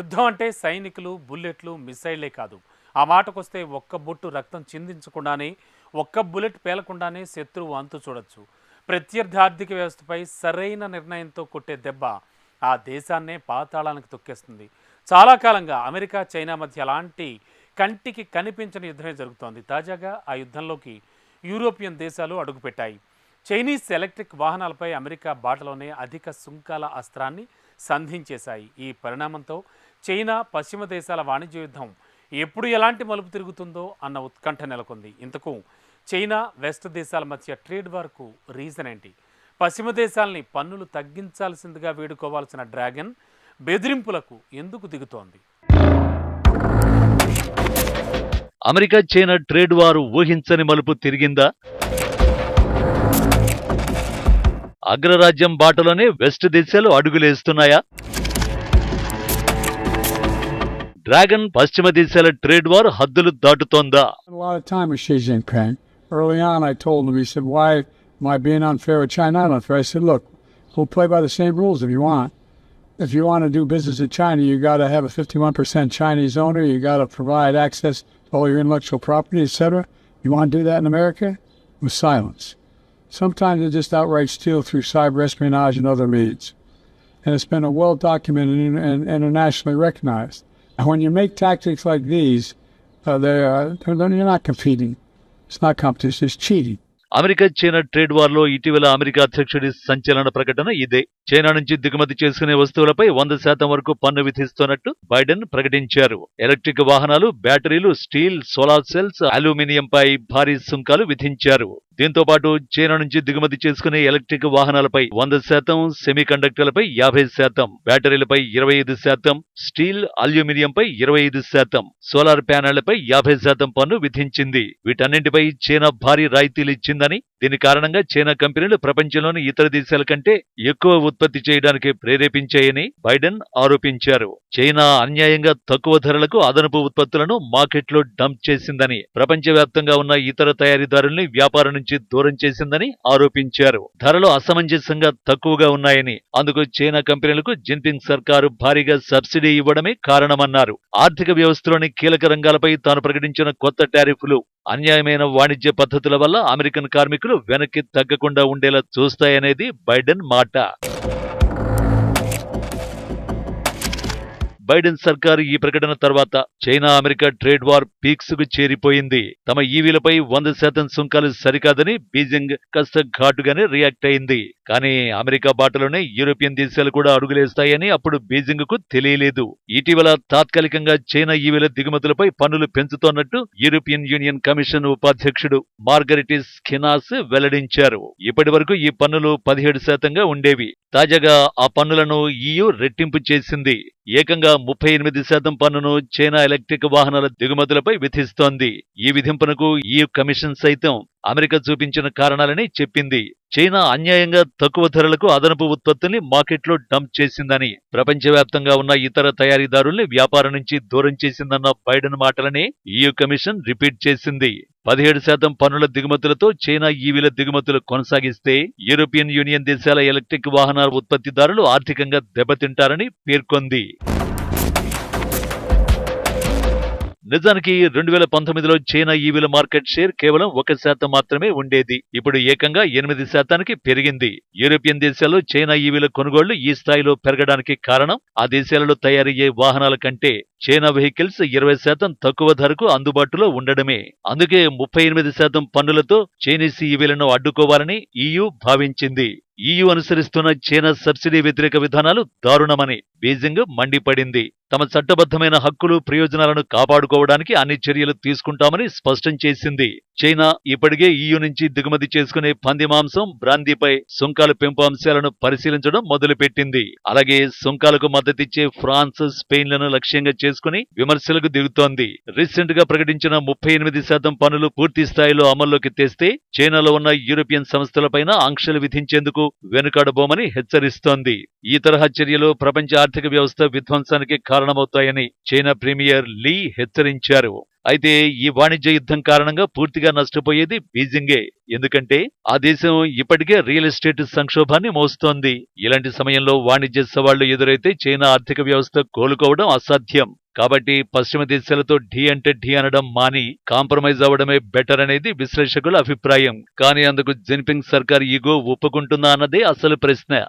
యుద్ధం అంటే సైనికులు బుల్లెట్లు మిసైళ్ళే కాదు. ఆ మాటకొస్తే ఒక్క బొట్టు రక్తం చిందించకుండానే ఒక్క బుల్లెట్ పేలకుండానే శత్రువు అంతు చూడొచ్చు. ప్రత్యర్థి ఆర్థిక వ్యవస్థపై సరైన నిర్ణయంతో కొట్టే దెబ్బ ఆ దేశాన్నే పాతాళానికి తొక్కేస్తుంది. చాలా కాలంగా అమెరికా చైనా మధ్య అలాంటి కంటికి కనిపించని యుద్ధమే జరుగుతోంది. తాజాగా ఆ యుద్ధంలోకి యూరోపియన్ దేశాలు అడుగుపెట్టాయి. చైనీస్ ఎలక్ట్రిక్ వాహనాలపై అమెరికా బాటలోనే అధిక సుంకాల అస్త్రాన్ని సంధించేశాయి. ఈ పరిణామంతో చైనా పశ్చిమ దేశాల వాణిజ్య యుద్ధం ఎప్పుడు ఎలాంటి మలుపు తిరుగుతుందో అన్న ఉత్కంఠ నెలకొంది. ఇంతకు చైనా వెస్ట్ దేశాల మధ్య ట్రేడ్ వార్కు రీజన్ ఏంటి? పశ్చిమ దేశాల్ని పన్నులు తగ్గించాల్సిందిగా వేడుకోవాల్సిన డ్రాగన్ బెదిరింపులకు ఎందుకు దిగుతోంది? అమెరికా చైనా ట్రేడ్ వారు ఊహించని మలుపు తిరిగిందా? అగ్రరాజ్యం బాటలోనే వెస్ట్ దిశలు అడుగులేస్తున్నాయా డ్రాగన్ పశ్చిమ దిశల ట్రేడ్ వార్ హద్దులు దాటుతోందా. Early on, I told him, he said, Why am I being unfair with China? Not unfair. I said, Look, we'll play by the same rules if you want. If you want to do business in China, you got to have a 51% Chinese owner, you got to provide access to all your intellectual property, etc. You want to do that in America? With silence. Sometimes they just outright steal through cyber espionage and other means. And it's been a well documented and, and internationally recognized. And when you make tactics like these, uh, they are, they're, you're not competing. It's not competition, it's cheating. America China trade war లో ఇటీవల America అధ్యక్షుడి సంచలన ప్రకటన ఇదే China నుంచి దిగుమతి చేసుకునే వస్తువులపై వంద శాతం వరకు పన్ను విధిస్తున్నట్టు బైడెన్ ప్రకటించారు. ఎలక్ట్రిక్ వాహనాలు బ్యాటరీలు స్టీల్ సోలార్ సెల్స్ అల్యూమినియంపై భారీ సుంకాలు విధించారు. దీంతో పాటు చైనా నుంచి దిగుమతి చేసుకునే ఎలక్ట్రిక్ వాహనాలపై వంద శాతం సెమీ కండక్టర్లపై యాభై శాతం బ్యాటరీలపై ఇరవై ఐదు శాతం స్టీల్ అల్యూమినియంపై ఇరవై ఐదు శాతం సోలార్ ప్యానెళ్ళపై యాభై శాతం పన్ను విధించింది. వీటన్నింటిపై చైనా భారీ రాయితీలు ఇచ్చిందని దీని కారణంగా చైనా కంపెనీలు ప్రపంచంలోని ఇతర దేశాల కంటే ఎక్కువ ఉత్పత్తి చేయడానికి ప్రేరేపించాయని బైడెన్ ఆరోపించారు. చైనా అన్యాయంగా తక్కువ ధరలకు అదనపు ఉత్పత్తులను మార్కెట్లో డంప్ చేసిందని ప్రపంచవ్యాప్తంగా ఉన్న ఇతర తయారీదారుల్ని వ్యాపారం నుంచి దూరం చేసిందని ఆరోపించారు. ధరలు అసమంజసంగా తక్కువగా ఉన్నాయని అందుకు చైనా కంపెనీలకు జిన్పింగ్ సర్కారు భారీగా సబ్సిడీ ఇవ్వడమే కారణమన్నారు. ఆర్థిక వ్యవస్థలోని కీలక రంగాలపై తాను ప్రకటించిన కొత్త టారిఫ్లు అన్యాయమైన వాణిజ్య పద్ధతుల వల్ల అమెరికన్ కార్మికులు వెనక్కి తగ్గకుండా ఉండేలా చూస్తాయనేది బైడెన్ మాట. బైడెన్ సర్కారు ఈ ప్రకటన తర్వాత చైనా అమెరికా ట్రేడ్ వార్ పీక్స్కు చేరిపోయింది. తమ ఈవీలపై వంద శాతం సుంకాలు సరికాదని బీజింగ్ కాస్త ఘాటుగానే రియాక్ట్ అయింది. కానీ అమెరికా బాటలోనే యూరోపియన్ దేశాలు కూడా అడుగులేస్తాయని అప్పుడు బీజింగ్కు తెలియలేదు. ఇటీవల తాత్కాలికంగా చైనా ఈవీల దిగుమతులపై పన్నులు పెంచుతోన్నట్టు యూరోపియన్ యూనియన్ కమిషన్ ఉపాధ్యక్షుడు మార్గరిటిస్ ఖినాస్ వెల్లడించారు. ఇప్పటి వరకు ఈ పన్నులు పదిహేడు శాతంగా ఉండేవి. తాజాగా ఆ పన్నులను ఈయు రెట్టింపు చేసింది. ఏకంగా ముప్పై ఎనిమిది శాతం పన్నును చైనా ఎలక్ట్రిక్ వాహనాల దిగుమతులపై విధిస్తోంది. ఈ విధింపునకు ఈ కమిషన్ సైతం అమెరికా చూపించిన కారణాలని చెప్పింది. చైనా అన్యాయంగా తక్కువ ధరలకు అదనపు ఉత్పత్తుల్ని మార్కెట్లో డంప్ చేసిందని ప్రపంచవ్యాప్తంగా ఉన్న ఇతర తయారీదారుల్ని వ్యాపారం నుంచి దూరం చేసిందన్న బైడెన్ మాటలని ఈయూ కమిషన్ రిపీట్ చేసింది. పదిహేడు శాతం పన్నుల దిగుమతులతో చైనా ఈవీల దిగుమతులు కొనసాగిస్తే యూరోపియన్ యూనియన్ దేశాల ఎలక్ట్రిక్ వాహనాల ఉత్పత్తిదారులు ఆర్థికంగా దెబ్బతింటారని పేర్కొంది. నిజానికి రెండు వేల పంతొమ్మిదిలో చైనా ఈవీల మార్కెట్ షేర్ కేవలం ఒక శాతం మాత్రమే ఉండేది. ఇప్పుడు ఏకంగా ఎనిమిది శాతానికి పెరిగింది. యూరోపియన్ దేశాల్లో చైనా ఈవీల కొనుగోళ్ళు ఈ స్థాయిలో పెరగడానికి కారణం ఆ దేశాలలో తయారయ్యే వాహనాల కంటే చైనా వెహికల్స్ ఇరవై శాతం తక్కువ ధరకు అందుబాటులో ఉండడమే. అందుకే ముప్పై ఎనిమిది శాతం పన్నులతో చైనీస్ ఈవీలను అడ్డుకోవాలని ఈయూ భావించింది. ఈయూ అనుసరిస్తున్న చైనా సబ్సిడీ వ్యతిరేక విధానాలు దారుణమని బీజింగ్ మండిపడింది. తమ చట్టబద్ధమైన హక్కులు ప్రయోజనాలను కాపాడుకోవడానికి అన్ని చర్యలు తీసుకుంటామని స్పష్టం చేసింది. చైనా ఇప్పటికే ఈయూ నుంచి దిగుమతి చేసుకునే పంది మాంసం బ్రాందీపై సుంకాల పెంపు అంశాలను పరిశీలించడం మొదలుపెట్టింది. అలాగే సుంకాలకు మద్దతిచ్చే ఫ్రాన్స్ స్పెయిన్లను లక్ష్యంగా చేసుకుని విమర్శలకు దిగుతోంది. రీసెంట్గా ప్రకటించిన ముప్పై ఎనిమిది శాతం పనులు పూర్తి స్థాయిలో అమల్లోకి తెస్తే చైనాలో ఉన్న యూరోపియన్ సంస్థలపైన ఆంక్షలు విధించేందుకు వెనుకాడబోమని హెచ్చరిస్తోంది. ఈ తరహా చర్యలు ప్రపంచ ఆర్థిక వ్యవస్థ విధ్వంసానికి కారణమవుతాయని చైనా ప్రీమియర్ లీ హెచ్చరించారు. అయితే ఈ వాణిజ్య యుద్ధం కారణంగా పూర్తిగా నష్టపోయేది బీజింగే. ఎందుకంటే ఆ దేశం ఇప్పటికే రియల్ ఎస్టేట్ సంక్షోభాన్ని మోస్తోంది. ఇలాంటి సమయంలో వాణిజ్య సవాళ్ళు ఎదురైతే చైనా ఆర్థిక వ్యవస్థ కోలుకోవడం అసాధ్యం. కాబట్టి పశ్చిమ దేశాలతో ఢీ అంటే ఢీ అనడం మాని కాంప్రమైజ్ అవ్వడమే బెటర్ అనేది విశ్లేషకుల అభిప్రాయం. కానీ అందుకు జిన్పింగ్ సర్కార్ ఈగో ఒప్పుకుంటుందా అన్నదే అసలు ప్రశ్న.